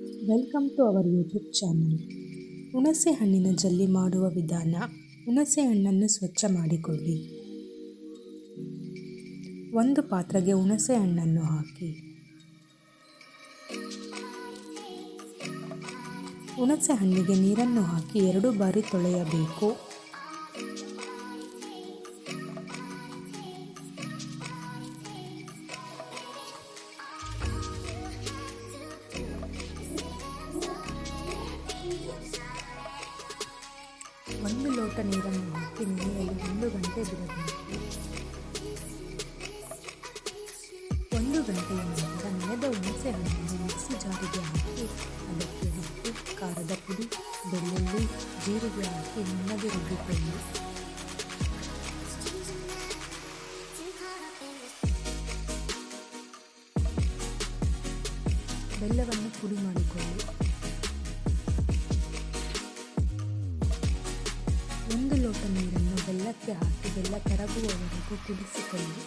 Welcome to our YouTube channel ಹುಣಸೆ ಹಣ್ಣಿನ ಜಲ್ಲಿ ಮಾಡುವ ವಿಧಾನ, ಹುಣಸೆ ಹಣ್ಣನ್ನು ಸ್ವಚ್ಛ ಮಾಡಿಕೊಳ್ಳಿ. ಒಂದು ಪಾತ್ರೆಗೆ ಹುಣಸೆ ಹಣ್ಣನ್ನು ಹಾಕಿ. ಹುಣಸೆ ಹಣ್ಣಿಗೆ ನೀರನ್ನು ಹಾಕಿ ಎರಡು ಬಾರಿ ತೊಳೆಯಬೇಕು. ಒಂದು ಲೋಟ ನೀರನ್ನು ಹಾಕಿ ನೀರಲ್ಲಿ ಒಂದು ಗಂಟೆ ಬಿಡಬೇಕು. ಒಂದು ಗಂಟೆಯ ನಂತರ ನೆನೆದ ಹುಣಸೆ ಹಣ್ಣನ್ನು ಮಿಕ್ಸಿ ಜಾರಿಗೆ ಹಾಕಿ ಅದಕ್ಕೆ ಉಪ್ಪು, ಖಾರದ ಪುಡಿ, ಬೆಳ್ಳುಳ್ಳಿ, ಜೀರಿಗೆ ಹಾಕಿ ನುಣ್ಣಗೆ ರುಬ್ಬಿಕೊಳ್ಳಿ. ಬೆಲ್ಲವನ್ನು ಪುಡಿ ಮಾಡಿಕೊಳ್ಳಿ. ಬೆಲ್ಲಕ್ಕೆ ಹಾಕಿ ಬೆಲ್ಲ ಕರಗುವವರೆಗೂ ಕುದಿಸಿಕೊಳ್ಳಿ.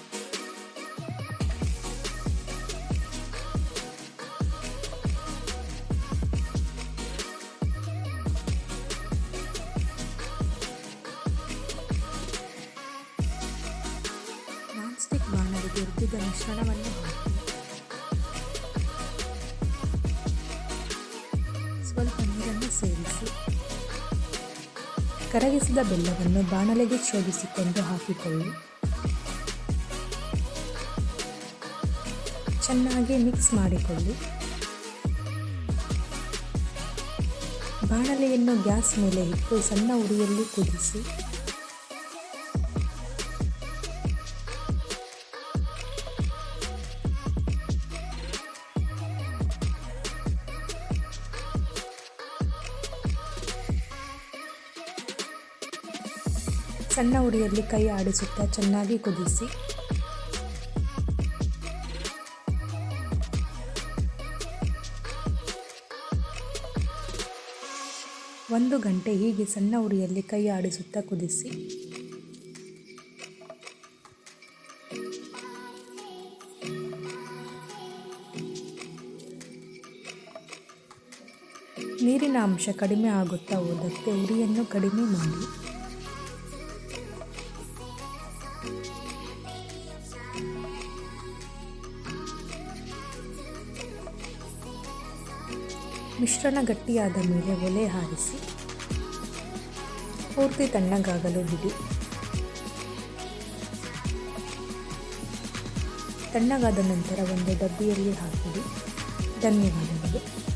ನಾನ್ ಸ್ಟಿಕ್ ಬಾಣಲಿಗೆ ರುಬ್ಬಿದ ಮಿಶ್ರಣವನ್ನು ಸ್ವಲ್ಪ ನೀರನ್ನು ಸೇರಿಸಿ. ಕರಗಿಸಿದ ಬೆಲ್ಲವನ್ನು ಬಾಣಲೆಗೆ ಶೋಧಿಸಿಕೊಂಡು ಹಾಕಿಕೊಳ್ಳಿ. ಚೆನ್ನಾಗಿ ಮಿಕ್ಸ್ ಮಾಡಿಕೊಳ್ಳಿ. ಬಾಣಲೆಯನ್ನು ಗ್ಯಾಸ್ ಮೇಲೆ ಇಟ್ಟು ಸಣ್ಣ ಉರಿಯಲ್ಲಿ ಕುದಿಸಿ. ಸಣ್ಣ ಉರಿಯಲ್ಲಿ ಕೈ ಆಡಿಸುತ್ತಾ ಚೆನ್ನಾಗಿ ಕುದಿಸಿ. ಒಂದು ಗಂಟೆ ಹೀಗೆ ಸಣ್ಣ ಉರಿಯಲ್ಲಿ ಕೈ ಆಡಿಸುತ್ತಾ ಕುದಿಸಿ. ನೀರಿನ ಅಂಶ ಕಡಿಮೆ ಆಗುತ್ತಾ ಹೋದಕ್ಕೆ ಉರಿಯನ್ನು ಕಡಿಮೆ ಮಾಡಿ. ಮಿಶ್ರಣ ಗಟ್ಟಿಯಾದ ಮೇಲೆ ಒಲೆ ಹಾರಿಸಿ ಪೂರ್ತಿ ತಣ್ಣಗಾಗಲು ಬಿಡಿ. ತಣ್ಣಗಾದ ನಂತರ ಒಂದು ಡಬ್ಬಿಯಲ್ಲಿ ಹಾಕಿಡಿ ಧನ್ಯವಾದಗಳು.